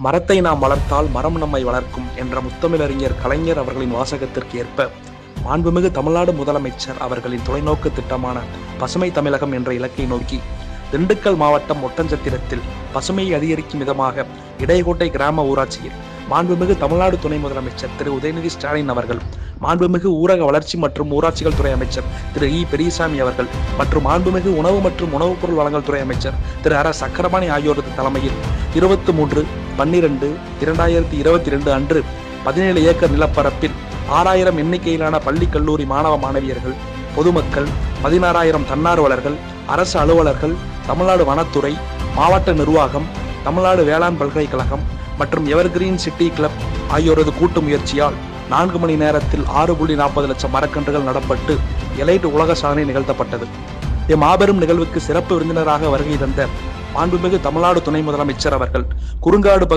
மரத்தை நாம் வளர்த்தால் மரம் நம்மை வளர்க்கும் என்ற முத்தமிழறிஞர் கலைஞர் அவர்களின் வாசகத்திற்கு ஏற்ப மாண்புமிகு தமிழ்நாடு முதலமைச்சர் அவர்களின் தொலைநோக்கு திட்டமான பசுமை தமிழகம் என்ற இலக்கை நோக்கி திண்டுக்கல் மாவட்டம் ஒட்டஞ்சத்திரத்தில் பசுமையை அதிகரிக்கும் விதமாக இடையகோட்டை கிராம ஊராட்சியில் மாண்புமிகு தமிழ்நாடு துணை முதலமைச்சர் திரு. உதயநிதி ஸ்டாலின் அவர்கள் மாண்புமிகு ஊரக வளர்ச்சி மற்றும் ஊராட்சிகள் துறை அமைச்சர் திரு. இ. பெரியசாமி அவர்கள் மற்றும் மாண்புமிகு உணவு மற்றும் உணவுப் பொருள் வழங்கல் துறை அமைச்சர் திரு. அர சக்கரபாணி ஆகியோரது தலைமையில் இருபத்தி மூன்று பன்னிரண்டு இரண்டாயிரத்தி இருபத்தி ரெண்டு அன்று பதினேழு ஏக்கர் நிலப்பரப்பில் ஆறாயிரம் எண்ணிக்கையிலான பள்ளி கல்லூரி மாணவ மாணவியர்கள் பொதுமக்கள் பதினாறாயிரம் தன்னார்வலர்கள் அரசு அலுவலர்கள் தமிழ்நாடு வனத்துறை மாவட்ட நிர்வாகம் தமிழ்நாடு வேளாண் பல்கலைக்கழகம் மற்றும் எவர்கிரீன் சிட்டி கிளப் ஆகியோரது கூட்டு முயற்சியால் நான்கு மணி நேரத்தில் ஆறு புள்ளி நாற்பது லட்சம் மரக்கன்றுகள் நடப்பட்டு எலைட் உலக சாதனை நிகழ்த்தப்பட்டது. இம்மாபெரும் நிகழ்வுக்கு சிறப்பு விருந்தினராக வருகை தந்த மாண்புமிகு தமிழ்நாடு துணை முதலமைச்சர் அவர்கள் குறுங்காடு பகுதி